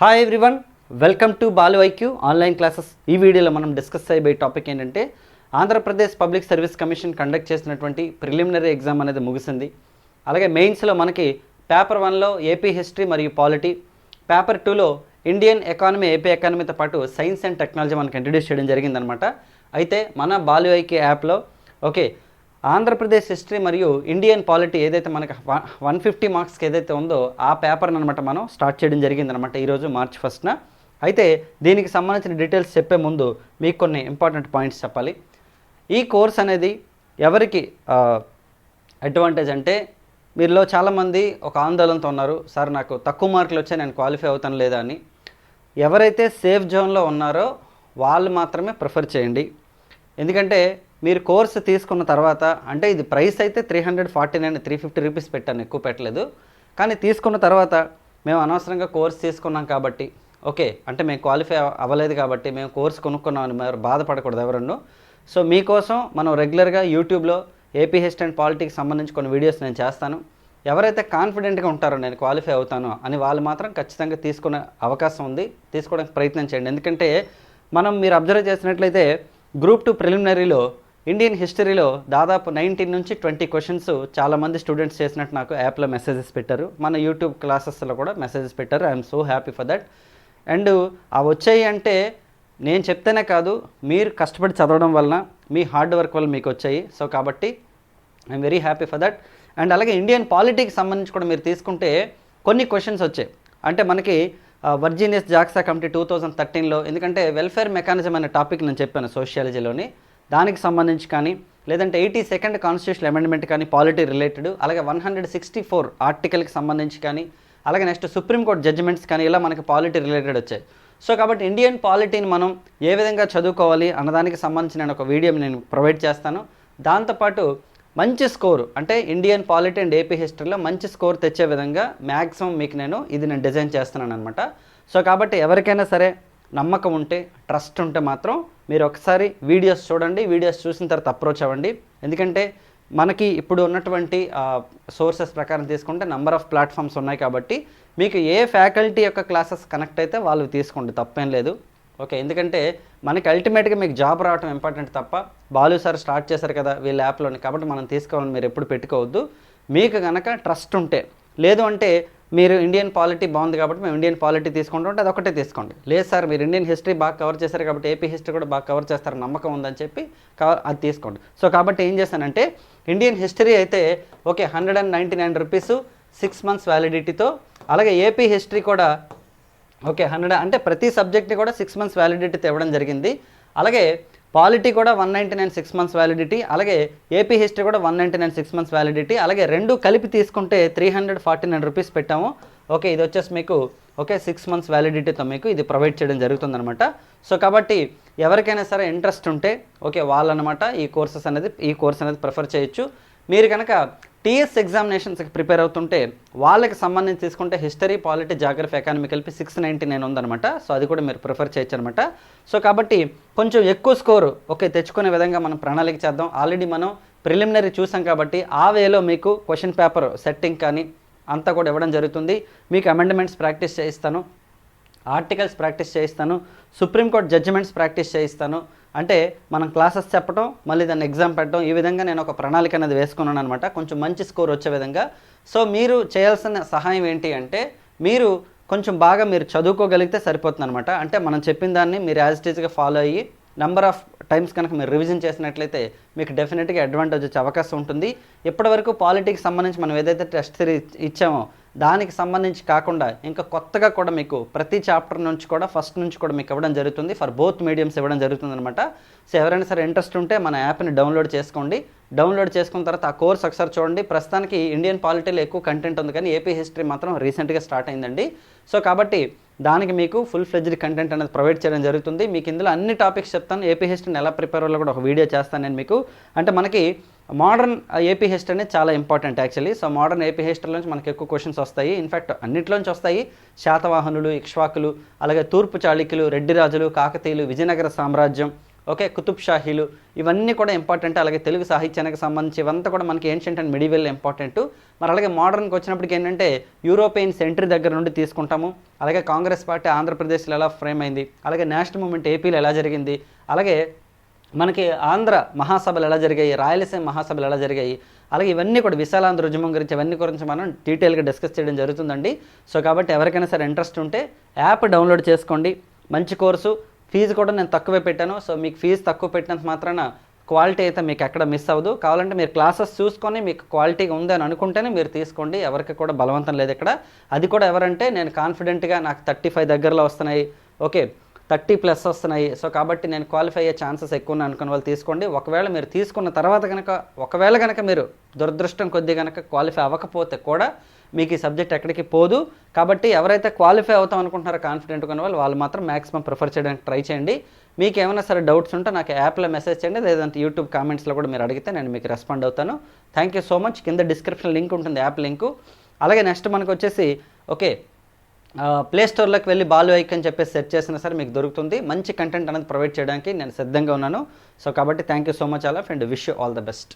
Hi everyone welcome to Balu IQ online classes ఈ వీడియోలో మనం డిస్కస్ అయిపోయే టాపిక్ ఏంటంటే Andhra Pradesh public service commission conduct చేసినటువంటి ప్రిలిమినరీ ఎగ్జామ్ అనేది ముగిసింది. అలాగే మెయిన్స్లో మనకి పేపర్ వన్లో ఏపీ హిస్టరీ మరియు పాలిటీ పేపర్ టూలో ఇండియన్ ఎకానమీ ఏపీ ఎకానమీతో పాటు సైన్స్ అండ్ టెక్నాలజీ మనకి ఇంట్రడ్యూస్ చేయడం జరిగిందనమాట. అయితే మన బాలు ఐక్యూ యాప్లో ఓకే ఆంధ్రప్రదేశ్ హిస్టరీ మరియు ఇండియన్ పాలిటీ ఏదైతే మనకి వన్ ఫిఫ్టీ మార్క్స్కి ఏదైతే ఉందో ఆ పేపర్ని అనమాట మనం స్టార్ట్ చేయడం జరిగిందనమాట ఈరోజు మార్చ్ ఫస్ట్న. అయితే దీనికి సంబంధించిన డీటెయిల్స్ చెప్పే ముందు మీకు కొన్ని ఇంపార్టెంట్ పాయింట్స్ చెప్పాలి. ఈ కోర్స్ అనేది ఎవరికి అడ్వాంటేజ్ అంటే మీరులో చాలామంది ఒక ఆందోళనతో ఉన్నారు. సార్ నాకు తక్కువ మార్కులు వచ్చాయి నేను క్వాలిఫై అవుతాను లేదా అని. ఎవరైతే సేఫ్ జోన్లో ఉన్నారో వాళ్ళు మాత్రమే ప్రిఫర్ చేయండి. ఎందుకంటే మీరు కోర్సు తీసుకున్న తర్వాత అంటే ఇది ప్రైస్ అయితే three hundred forty nine three fifty rupees పెట్టాను ఎక్కువ పెట్టలేదు. కానీ తీసుకున్న తర్వాత మేము అనవసరంగా కోర్స్ తీసుకున్నాం కాబట్టి ఓకే అంటే మేము క్వాలిఫై అవ్వలేదు కాబట్టి మేము కోర్స్ కొనుక్కున్నామని మరి బాధపడకూడదు ఎవరನ್ನು సో మీకోసం మనం రెగ్యులర్గా యూట్యూబ్లో ఏపీ హిస్టరీ అండ్ పాలిటిక్స్ సంబంధించి కొన్ని వీడియోస్ నేను చేస్తాను. ఎవరైతే కాన్ఫిడెంట్గా ఉంటారో నేను క్వాలిఫై అవుతానో అని వాళ్ళు మాత్రం ఖచ్చితంగా తీసుకునే అవకాశం ఉంది. తీసుకోవడానికి ప్రయత్నం చేయండి. ఎందుకంటే మనం మీరు అబ్జర్వ్ చేసినట్లయితే గ్రూప్ టూ ప్రిలిమినరీలో ఇండియన్ హిస్టరీలో దాదాపు నైన్టీన్ నుంచి ట్వంటీ క్వశ్చన్స్ చాలామంది స్టూడెంట్స్ చేసినట్టు నాకు యాప్లో మెసేజెస్ పెట్టారు. మన యూట్యూబ్ క్లాసెస్లో కూడా మెసేజెస్ పెట్టారు. I'm so happy for that and uh వచ్చాయి అంటే నేను చెప్తేనే కాదు మీరు కష్టపడి చదవడం వలన మీ హార్డ్ వర్క్ వల్ల మీకు వచ్చాయి. సో కాబట్టి I'm very happy for that and అలాగే ఇండియన్ పాలిటిక్స్ సంబంధించి కూడా మీరు తీసుకుంటే కొన్ని క్వశ్చన్స్ వచ్చాయి. అంటే మనకి వర్జీనియస్ జాక్సా కమిటీ టూ థౌజండ్ థర్టీన్లో ఎందుకంటే వెల్ఫేర్ మెకానిజం అనే టాపిక్ నేను చెప్పాను సోషియాలజీలోని దానికి సంబంధించి కానీ లేదంటే ఎయిటీ సెకండ్ కాన్స్టిట్యూషన్ అమెండ్మెంట్ కానీ పాలిటీ రిలేటెడ్ అలాగే వన్ హండ్రెడ్ సిక్స్టీ ఫోర్ ఆర్టికల్కి సంబంధించి కానీ అలాగే నెక్స్ట్ సుప్రీంకోర్టు జడ్జిమెంట్స్ కానీ ఇలా మనకి పాలిటీ రిలేటెడ్ వచ్చాయి. సో కాబట్టి ఇండియన్ పాలిటీని మనం ఏ విధంగా చదువుకోవాలి అన్నదానికి సంబంధించి నేను ఒక వీడియో నేను ప్రొవైడ్ చేస్తాను. దాంతోపాటు మంచి స్కోర్ అంటే ఇండియన్ పాలిటీ అండ్ ఏపీ హిస్టరీలో మంచి స్కోర్ తెచ్చే విధంగా మ్యాక్సిమం మీకు నేను ఇది నేను డిజైన్ చేస్తున్నాను అనమాట సో కాబట్టి ఎవరికైనా సరే నమ్మకం ఉంటే ట్రస్ట్ ఉంటే మాత్రం మీరు ఒకసారి వీడియోస్ చూడండి వీడియోస్ చూసిన తర్వాత అప్రోచ్ అవ్వండి. ఎందుకంటే మనకి ఇప్పుడు ఉన్నటువంటి సోర్సెస్ ప్రకారం తీసుకుంటే నెంబర్ ఆఫ్ ప్లాట్ఫామ్స్ ఉన్నాయి కాబట్టి మీకు ఏ ఫ్యాకల్టీ యొక్క క్లాసెస్ కనెక్ట్ అయితే వాళ్ళు తీసుకోండి తప్పేం లేదు. ఓకే ఎందుకంటే మనకి అల్టిమేట్గా మీకు జాబ్ రావడం ఇంపార్టెంట్ తప్ప బాలు సార్ స్టార్ట్ చేశారు కదా వీళ్ళ యాప్లోని కాబట్టి మనం తీసుకోవాలని మీరు ఎప్పుడు పెట్టుకోవద్దు. మీకు కనుక ట్రస్ట్ ఉంటే లేదు అంటే మీరు ఇండియన్ పాలిటీ బాగుంది కాబట్టి మేము ఇండియన్ పాలిటీ తీసుకుంటుంటే అంటే అదొకటే తీసుకోండి. లేదు సార్ మీరు ఇండియన్ హిస్టరీ బాగా కవర్ చేశారు కాబట్టి ఏపీ హిస్టరీ కూడా బాగా కవర్ చేస్తారని నమ్మకం ఉందని చెప్పి కవర్ అది తీసుకోండి. సో కాబట్టి ఏం చేశానంటే ఇండియన్ హిస్టరీ అయితే okay hundred and ninety nine rupees six months వ్యాలిడిటీతో అలాగే ఏపీ హిస్టరీ కూడా ఓకే హండ్రెడ్ అంటే ప్రతి సబ్జెక్ట్ని కూడా సిక్స్ మంత్స్ వ్యాలిడిటీ ఇవ్వడం జరిగింది. అలాగే పాలిటీ కూడా one ninety nine six months validity అలాగే ఏపీ హిస్టరీ కూడా one ninety nine six months validity అలాగే రెండు కలిపి తీసుకుంటే three hundred forty nine rupees పెట్టాము. ఓకే ఇది వచ్చేసి మీకు ఓకే సిక్స్ మంత్స్ వ్యాలిడిటీతో మీకు ఇది ప్రొవైడ్ చేయడం జరుగుతుందనమాట సో కాబట్టి ఎవరికైనా సరే ఇంట్రెస్ట్ ఉంటే ఓకే వాళ్ళనమాట ఈ కోర్సెస్ అనేది ఈ కోర్స్ అనేది ప్రిఫర్ చేయొచ్చు. మీరు కనుక టీఎస్ ఎగ్జామినేషన్స్కి ప్రిపేర్ అవుతుంటే వాళ్ళకి సంబంధించి తీసుకుంటే హిస్టరీ పాలిటీ జాగ్రఫీ ఎకానమీ కలిపి సిక్స్ నైంటీ నైన్ ఉందన్నమాట. సో అది కూడా మీరు ప్రిఫర్ చేయొచ్చు అనమాట సో కాబట్టి కొంచెం ఎక్కువ స్కోరు ఓకే తెచ్చుకునే విధంగా మనం ప్రణాళిక చేద్దాం. ఆల్రెడీ మనం ప్రిలిమినరీ చూసాం కాబట్టి ఆ వేలో మీకు క్వశ్చన్ పేపర్ సెట్టింగ్ కానీ అంతా కూడా ఇవ్వడం జరుగుతుంది. మీకు అమెండ్మెంట్స్ ప్రాక్టీస్ చేయిస్తాను. ఆర్టికల్స్ ప్రాక్టీస్ చేయిస్తాను. సుప్రీంకోర్టు జడ్జిమెంట్స్ ప్రాక్టీస్ చేయిస్తాను. అంటే మనం క్లాసెస్ చెప్పడం మళ్ళీ దాన్ని ఎగ్జామ్ పెట్టడం ఈ విధంగా నేను ఒక ప్రణాళిక అనేది వేసుకున్నాను అనమాట కొంచెం మంచి స్కోర్ వచ్చే విధంగా. సో మీరు చేయాల్సిన సహాయం ఏంటి అంటే మీరు కొంచెం బాగా మీరు చదువుకోగలిగితే సరిపోతుంది అనమాట అంటే మనం చెప్పిన దాన్ని మీరు యాజ్ టీజ్గా ఫాలో అయ్యి నెంబర్ ఆఫ్ టైమ్స్ కనుక మీరు రివిజన్ చేసినట్లయితే మీకు డెఫినెట్గా అడ్వాంటేజ్ వచ్చే అవకాశం ఉంటుంది. ఇప్పటివరకు పాలిటిక్స్ సంబంధించి మనం ఏదైతే టెస్ట్ సిరీస్ ఇచ్చామో దానికి సంబంధించి కాకుండా ఇంకా కొత్తగా కూడా మీకు ప్రతి చాప్టర్ నుంచి కూడా ఫస్ట్ నుంచి కూడా మీకు ఇవ్వడం జరుగుతుంది. ఫర్ బోత్ మీడియంస్ ఇవ్వడం జరుగుతుంది అనమాట సో ఎవరైనా సరే ఇంట్రెస్ట్ ఉంటే మన యాప్ని డౌన్లోడ్ చేసుకోండి. డౌన్లోడ్ చేసుకున్న తర్వాత ఆ కోర్స్ ఒకసారి చూడండి. ప్రస్తుతానికి ఇండియన్ పాలిటీలో ఎక్కువ కంటెంట్ ఉంది కానీ ఏపీ హిస్టరీ మాత్రం రీసెంట్గా స్టార్ట్ అయిందండి. సో కాబట్టి దానికి మీకు ఫుల్ ఫ్లెజ్డ్ కంటెంట్ అనేది ప్రొవైడ్ చేయడం జరుగుతుంది. మీకు ఇందులో అన్ని టాపిక్స్ చెప్తాను. ఏపీ హిస్టరీని ఎలా ప్రిపేర్ అవ్వాలో కూడా ఒక వీడియో చేస్తాను నేను మీకు. అంటే మనకి మోడర్న్ ఏపీ హిస్టరీ అనేది చాలా important actually so modern AP history నుంచి మనకి ఎక్కువ క్వశ్చన్స్ వస్తాయి. ఇన్ఫ్యాక్ట్ అన్నిట్లోంచి వస్తాయి. శాతవాహనులు ఇక్ష్వాకులు అలాగే తూర్పు చాళుక్యులు రెడ్డి రాజులు కాకతీయులు విజయనగర సామ్రాజ్యం ఓకే కుతుబ్ షాహీలు ఇవన్నీ కూడా ఇంపార్టెంట్ అలాగే తెలుగు సాహిత్యానికి సంబంధించి ఇవంతా కూడా మనకి ఏన్షియంట్ అండ్ మిడివెల్ ఇంపార్టెంట్ మరి అలాగే మోడర్న్కి వచ్చినప్పటికి ఏంటంటే యూరోపియన్ సెంట్రీ దగ్గర నుండి తీసుకుంటాము. అలాగే కాంగ్రెస్ పార్టీ ఆంధ్రప్రదేశ్లో ఎలా ఫ్రేమ్ అయింది. అలాగే నేషనల్ మూమెంట్ ఏపీలో ఎలా జరిగింది. అలాగే మనకి ఆంధ్ర మహాసభలు ఎలా జరిగాయి. రాయలసీమ మహాసభలు ఎలా జరిగాయి. అలాగే ఇవన్నీ కూడా విశాలాంధ్ర ఉద్యమం గురించి ఇవన్నీ గురించి మనం డీటెయిల్గా డిస్కస్ చేయడం జరుగుతుందండి. సో కాబట్టి ఎవరికైనా సరే ఇంట్రెస్ట్ ఉంటే యాప్ డౌన్లోడ్ చేసుకోండి. మంచి కోర్సు ఫీజు కూడా నేను తక్కువే పెట్టాను. సో మీకు ఫీజు తక్కువ పెట్టినంత మాత్రాన క్వాలిటీ అయితే మీకు ఎక్కడ మిస్ అవ్వదు. కావాలంటే మీరు క్లాసెస్ చూసుకొని మీకు క్వాలిటీగా ఉంది అని అనుకుంటేనే మీరు తీసుకోండి. ఎవరికి కూడా బలవంతం లేదు ఇక్కడ. అది కూడా ఎవరంటే నేను కాన్ఫిడెంట్గా నాకు థర్టీ ఫైవ్ దగ్గరలో వస్తున్నాయి. ఓకే. థర్టీ ప్లస్ వస్తున్నాయి. సో కాబట్టి నేను క్వాలిఫై అయ్యే ఛాన్సెస్ ఎక్కువ ఉన్నాయి అనుకున్న వాళ్ళు తీసుకోండి. ఒకవేళ మీరు తీసుకున్న తర్వాత కనుక ఒకవేళ కనుక మీరు దురదృష్టం కొద్ది కనుక క్వాలిఫై అవ్వకపోతే కూడా మీకు ఈ సబ్జెక్ట్ ఎక్కడికి పోదు. కాబట్టి ఎవరైతే క్వాలిఫై అవుతాం అనుకుంటున్నారో కాన్ఫిడెంట్ ఉన్న వాళ్ళు వాళ్ళు మాత్రం మ్యాక్సిమం ప్రిఫర్ చేయడానికి ట్రై చేయండి. మీకు ఏమైనా సరే డౌట్స్ ఉంటే నాకు యాప్లో మెసేజ్ చేయండి. లేదంటే యూట్యూబ్ కామెంట్స్లో కూడా మీరు అడిగితే నేను మీకు రెస్పాండ్ అవుతాను. థ్యాంక్ యూ సో మచ్ కింద డిస్క్రిప్షన్ లింక్ ఉంటుంది యాప్ లింకు అలాగే నెక్స్ట్ మనకు వచ్చేసి ఓకే ప్లే స్టోర్లోకి వెళ్ళి బాలు ఐక్ అని చెప్పేసి సెర్చ్ చేసినా సరే మీకు దొరుకుతుంది. మంచి కంటెంట్ అనేది ప్రొవైడ్ చేయడానికి నేను సిద్ధంగా ఉన్నాను. సో కాబట్టి థ్యాంక్ యూ సో మచ్ అలా and wish you all the best